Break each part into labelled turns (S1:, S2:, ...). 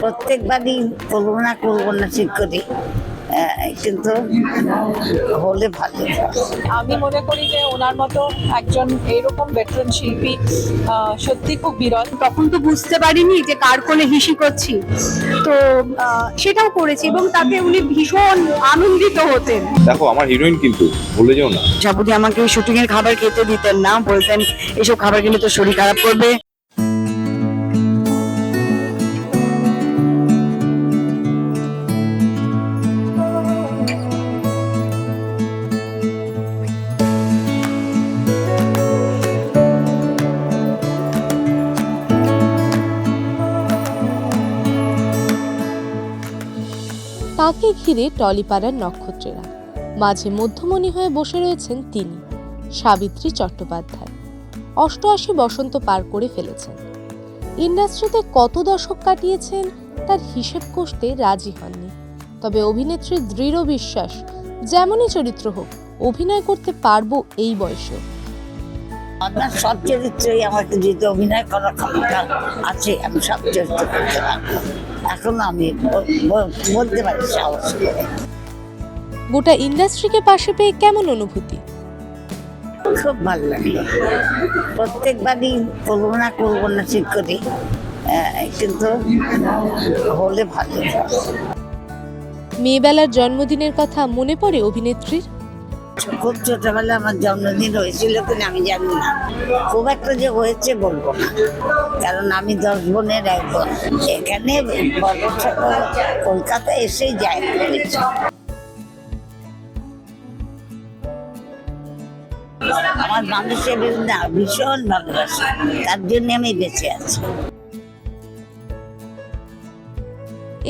S1: প্রত্যেকবারই করব না করব না ঠিক করি। কিন্তু হলে ভালো।
S2: আমি মনে করি যে ওনার মতো একজন এরকম ভেটারেন শিল্পী সত্যি খুব বিরল।
S3: তখন তো বুঝতে পারিনি যে কার কোলে হিসি করছি। তো সেটাও করেছি এবং তাতে উনি ভীষণ আনন্দিত হতেন।
S4: দেখো আমার হিরোইন কিন্তু ভুলে যেও না।
S5: সাবুদি আমাকে শুটিং এর খাবার খেতে দিতেন না বলতেন এসব খাবার খেলে তো শরীর খারাপ করবে।
S6: তাকে ঘিরে টলিপাড়ার নক্ষত্রেরা। মাঝে মধ্যমণি হয়ে বসে রয়েছেন তিনি, সাবিত্রী চট্টোপাধ্যায়। অষ্টআশি বসন্ত পার করে ফেলেছেন। ইন্ডাস্ট্রিতে কত দশক কাটিয়েছেন তার হিসেব কষতে রাজি হননি। তবে অভিনেত্রীর দৃঢ় বিশ্বাস, যেমনই চরিত্র হোক, অভিনয় করতে পারব এই বয়সেও
S1: আপনার সব চরিত্রই আমাকে যদি অভিনয় করার ক্ষমতা আছে, আমি সব চরিত্র করতে পারব। এখন আমি বলতে পারি সাহস
S6: গোটা ইন্ডাস্ট্রিকে পাশে পেয়ে কেমন অনুভূতি?
S1: খুব ভালো লাগে প্রত্যেকবারই করব না করব না ঠিক করি কিন্তু হলে ভালো।
S6: মেয়েবেলার জন্মদিনের কথা মনে পড়ে অভিনেত্রীর?
S1: খুব ছোটবেলায় আমার জন্মদিন হয়েছিল কিনা আমি জানি না। খুব একটা যে হয়েছে বলব না, কারণ আমি দশ বোনের এক বোন। এখানে বড় কলকাতা এসেই যায়। আমার মানুষের না ভীষণ ভালোবাসে, তার জন্য আমি বেঁচে আছি।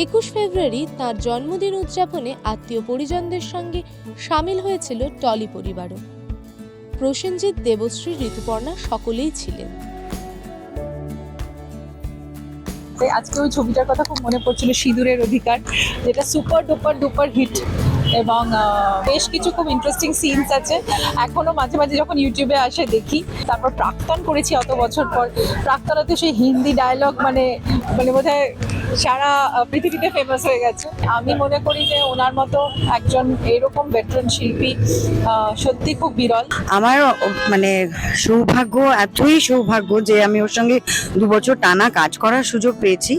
S6: একুশ ফেব্রুয়ারি তার জন্মদিন উদযাপনে আত্মীয় পরিজনদের সঙ্গে সামিল হয়েছিল টলি পরিবারও। প্রসেনজিৎ, দেবশ্রী, ঋতুপর্ণা সকলেই ছিলেন।
S2: আজকে ওই ছবিটার কথা খুব মনে পড়ছিল, সিঁদুরের অধিকার, যেটা সুপার ডুপার ডুপার হিট এবং বেশ কিছু খুব ইন্টারেস্টিং সিনস আছে। এখনও মাঝে মাঝে যখন ইউটিউবে আসে দেখি, তারপর প্রাক্তন করেছি অত বছর পর। প্রাক্তনাতে সেই হিন্দি ডায়লগ মানে মানে বোধহয় সারা পৃথিবীতে ফেমাস হয়ে গেছে। আমি মনে করি যে ওনার মতো একজন এরকম ভেটারেন শিল্পী সত্যি খুব বিরল।
S5: আমার মানে সৌভাগ্য, এতই সৌভাগ্য যে আমি ওর সঙ্গে দু বছর টানা কাজ করার সুযোগ পেয়েছি।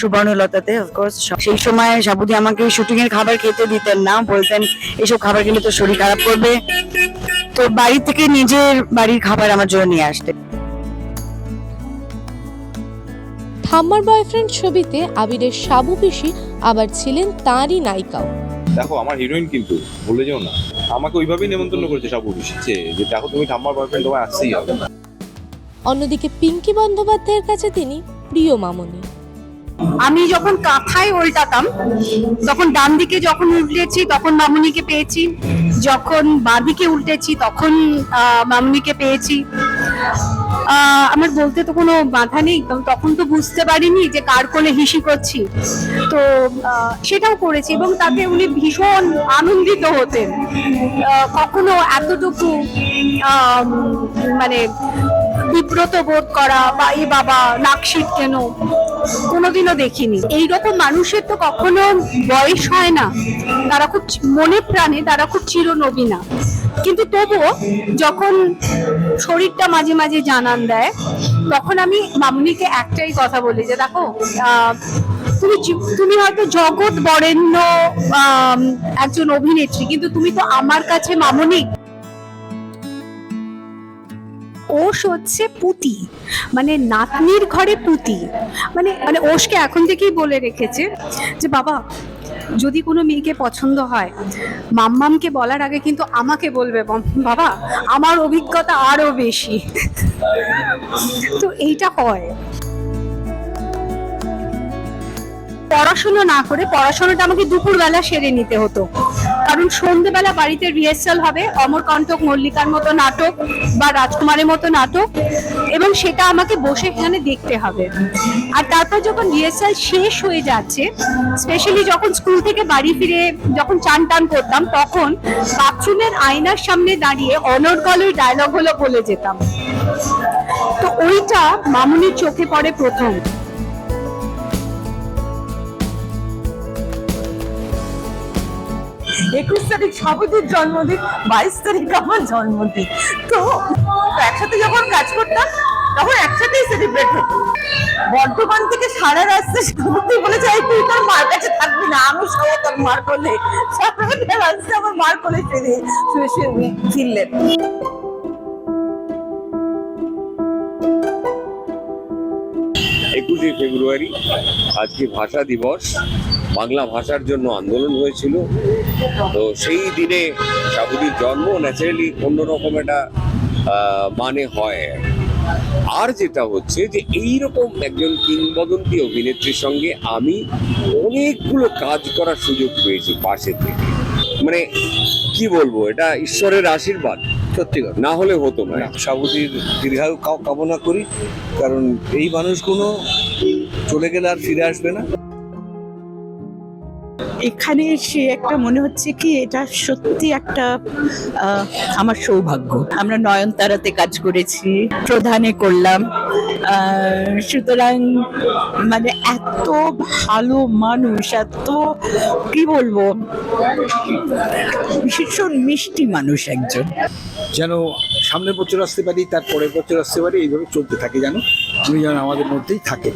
S5: সুবর্ণলতাতে অফকোর্স সেই সময় সাবুদি আমাকে শুটিং এর খাবার খেতে দিতেন না বলতেন এসব খাবার খেলে তো শরীর খারাপ করবে। তো বাড়ি থেকে নিজের বাড়ির খাবার আমার জন্য নিয়ে আসতেন
S6: ঠাম্মার বয়ফ্রেন্ড ছবিতে আবিরের সাবু পিসি আবার ছিলেন তাঁরই নায়িকাও।
S4: দেখো আমার হিরোইন কিন্তু ভুলে যেও না। আমাকে ওইভাবেই নেমন্তন্ন করেছে সাবু শিখছে যে দেখো তুমি ঠাম্মার বয়ফ্রেন্ড তোমায় আসতেই হবে।
S6: অন্যদিকে পিঙ্কি বন্দ্যোপাধ্যায়ের কাছে তিনি প্রিয় মামনি।
S3: আমি যখন কাঁথায় উল্টাতাম তখন ডান দিকে যখন উল্টেছি, তখন মামুনিকে পেয়েছি। যখন বাঁদিকে উল্টেছি, তখন মামুনিকে পেয়েছি। আমার বলতে তো কোনো বাধা নেই তখন তো বুঝতে পারিনি যে কার কোলে হিসি করছি। তো সেটাও করেছি এবং তাতে উনি ভীষণ আনন্দিত হতেন। কখনো এতটুকু মানে বিব্রত বোধ করা বা, এ বাবা নাকশিট কেন? কোনোদিনও দেখিনি। এইরকম মানুষের তো কখনো বয়স হয় না। তারা খুব মনে প্রাণে তারা খুব চিরনবীনা কিন্তু তবুও যখন শরীরটা মাঝে মাঝে জানান দেয়, তখন আমি মামুনিকে একটাই কথা বলি যে, দেখো তুমি তুমি হয়তো জগৎ বরেণ্য একজন অভিনেত্রী, কিন্তু তুমি তো আমার কাছে মামুনি। ওষ হচ্ছে পুতি। মানে নাতনির ঘরে পুতি। মানে মানে ওষকে এখন থেকেই বলে রেখেছে যে, বাবা, যদি কোনো মেয়েকে পছন্দ হয়, মাম্মামকে বলার আগে কিন্তু আমাকে বলবে বাবা, আমার অভিজ্ঞতা আরও বেশি। তো এইটা হয়। পড়াশুনো না করে, পড়াশোনাটা আমাকে দুপুরবেলা সেরে নিতে হতো। কারণ সন্ধেবেলা বাড়িতে রিহার্সাল হবে। অমরকণ্টক মল্লিকার মতো নাটক বা রাজকুমারের মতো নাটক। এবং সেটা আমাকে বসে এখানে দেখতে হবে। আর তারপর যখন রিহার্সাল শেষ হয়ে যাচ্ছে স্পেশালি যখন স্কুল থেকে বাড়ি ফিরে যখন চান টান করতাম, তখন বাথরুমের আয়নার সামনে দাঁড়িয়ে অনর্গলের ডায়লগ হলো বলে যেতাম। তো ওইটা মামুনির চোখে পড়ে প্রথম।
S7: একুশ তারিখ সাবুদের জন্মদিন, বাইশ তারিখ আমার জন্মদিন। তো একসাথে যখন কাজ করতাম, তখন একসাথেই সেলিব্রেট হতো। বর্ধমান থেকে সারা রাস্তা সাবুদি বলে যাই তুই তোর মার কাছে থাকবি না, আমি সব তোর মার করলে সারা রাস্তা আমার মার করলে ফিরে শুয়ে শুয়ে ফিরলেন
S8: একুশে ফেব্রুয়ারি, আজকে ভাষা দিবস। বাংলা ভাষার জন্য আন্দোলন হয়েছিল। তো সেই দিনে সাবুদির জন্ম ন্যাচারালি অন্যরকম একটা মানে হয়। আর যেটা হচ্ছে যে এইরকম একজন কিংবদন্তি অভিনেত্রীর সঙ্গে আমি অনেকগুলো কাজ করার সুযোগ পেয়েছি পাশে থেকে। মানে কি বলব এটা ঈশ্বরের আশীর্বাদ।
S9: সত্যি কথা।
S8: না হলে হতো না।
S9: সাবুদির দীর্ঘায়ু কামনা করি কারণ এই মানুষগুলো চলে গেলে আর ফিরে আসবে না।
S7: এখানে এসে একটা মনে হচ্ছে কি, এটা সত্যি একটা আমার সৌভাগ্য। আমরা নয়নতারাতে কাজ করেছি, প্রধানে করলাম। সুতরাং মানে এত ভালো মানুষ, এত, কি বলব, ভীষণ মিষ্টি মানুষ একজন।
S9: যেন সামনের বছর আসতে পারি তার পরের বছর আসতে পারি, এইভাবে চলতে থাকে যেন। উনি যেন আমাদের মধ্যেই থাকে।